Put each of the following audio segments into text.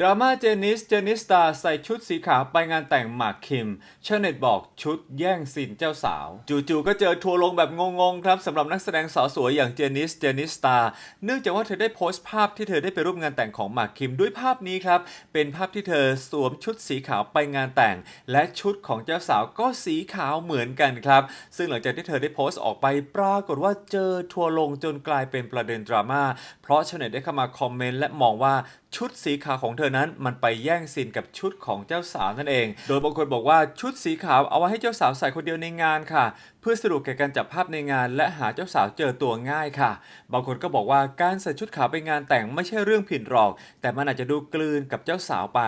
ดราม่าเจนิส เจนิสตาใส่ชุดสีขาวไปงานแต่งหมากคิมชาเน็ตบอกชุดแย่งซีนเจ้าสาว จู่ๆก็เจอทัวร์ลงแบบงงๆครับสำหรับนักแสดงสาวสวยอย่างเจนิส เจนิสตา เนื่องจากว่าเธอได้โพสต์ภาพที่เธอได้ไปร่วมงานแต่งของหมากคิมด้วยภาพนี้ครับ เป็นภาพที่เธอสวมชุดสีขาวไปงานแต่ง และชุดของเจ้าสาวก็สีขาวเหมือนกันครับ ซึ่งหลังจากที่เธอได้โพสต์ออกไปปรากฏว่าเจอทัวร์ลงจนกลายเป็นประเด็นดราม่า เพราะชาวเน็ตได้เข้ามาคอมเมนต์และมองว่า ชุดสีขาวของเธอนั้นมันไปแย่งซีนกับชุดของเจ้าสาวนั่นเอง โดยบางคนบอกว่าชุดสีขาวเอาไว้ให้เจ้าสาวใส่คนเดียวในงานค่ะ เพื่อสะดวกแก่การจับภาพในงาน และหาเจ้าสาวเจอตัวง่ายค่ะ บางคนก็บอกว่าการใส่ชุดขาวไปงานแต่งไม่ใช่เรื่องผิดหรอก แต่มันอาจจะดูกลืนกับเจ้าสาวไป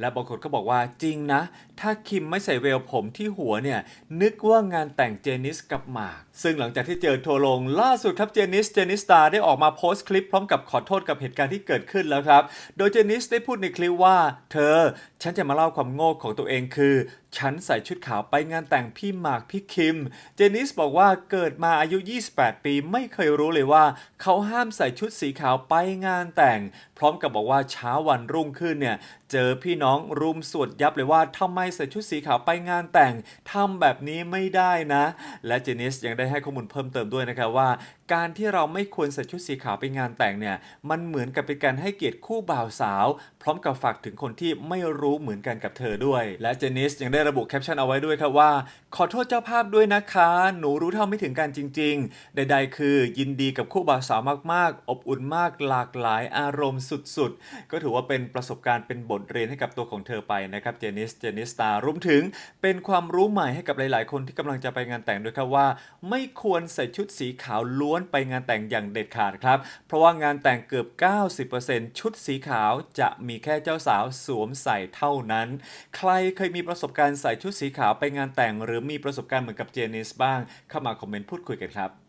และบางคนก็บอกว่าจริงนะ ถ้าคิมไม่ใส่เวลผมที่หัวเนี่ยนึกว่างานแต่งเจนิสกับหมาก ซึ่งหลังจากที่เจอทัวร์ลงล่าสุดครับเจนิสเจนิสตาได้ออกมาโพสต์คลิปพร้อมกับขอโทษกับเหตุการณ์ที่เกิดขึ้นแล้วครับโดยเจนิสได้พูดในคลิปว่า เธอ ฉันจะมาเล่าความโง่ของตัวเองคือ ฉันใส่ชุดขาวไปงานแต่งพี่หมากพี่คิม เจนิสบอกว่าเกิดมาอายุ 28 ปีไม่เคยรู้เลยว่า เขาห้ามใส่ชุดสีขาวไปงานแต่ง พร้อมกับบอกว่าเช้าวันรุ่งขึ้นเนี่ยเจอพี่น้องรุมสวดยับเลยว่าทำไมใส่ชุดสีขาวไปงานแต่งทำแบบนี้ไม่ได้นะ และเจนิสยังได้ให้ข้อมูลเพิ่มเติมด้วยนะครับว่า การที่เราไม่ควรใส่ชุดสีขาวไปงานแต่งเนี่ยมันเหมือนกับเป็นการให้เกียรติคู่บบ่าวสาว พร้อมกับฝากถึงคนที่ไม่รู้เหมือนกันกับเธอด้วย และเจนิสยังได้ระบุแคปชั่นเอาไว้ด้วยครับว่า ขอโทษเจ้าภาพด้วยนะคะ หนูรู้เท่าไม่ถึงการจริง ๆ ใด ๆ คือ ยินดีกับคู่บ่าวสาวมากๆ อบอุ่นมากหลากหลายอารมณ์สุดๆ ก็ถือว่าเป็นประสบการณ์เป็นบทเรียนให้กับตัวของเธอไปนะครับเจนิสเจนิสตารวมถึงเป็นความรู้ใหม่ให้กับหลาย ๆ คนที่กำลังจะไปงานแต่งด้วยครับว่า ไม่ควรใส่ชุดสีขาวล้วนไปงานแต่งอย่างเด็ดขาดครับ เพราะว่างานแต่งเกือบ 90%ชุดสีขาวจะมีแค่เจ้าสาวสวมใส่เท่านั้น ใครเคยมีประสบการณ์ใส่ชุดสีขาวไปงานแต่ง หรือมีประสบการณ์เหมือนกับเจนิสบ้าง เข้ามาคอมเมนต์พูดคุยกันครับ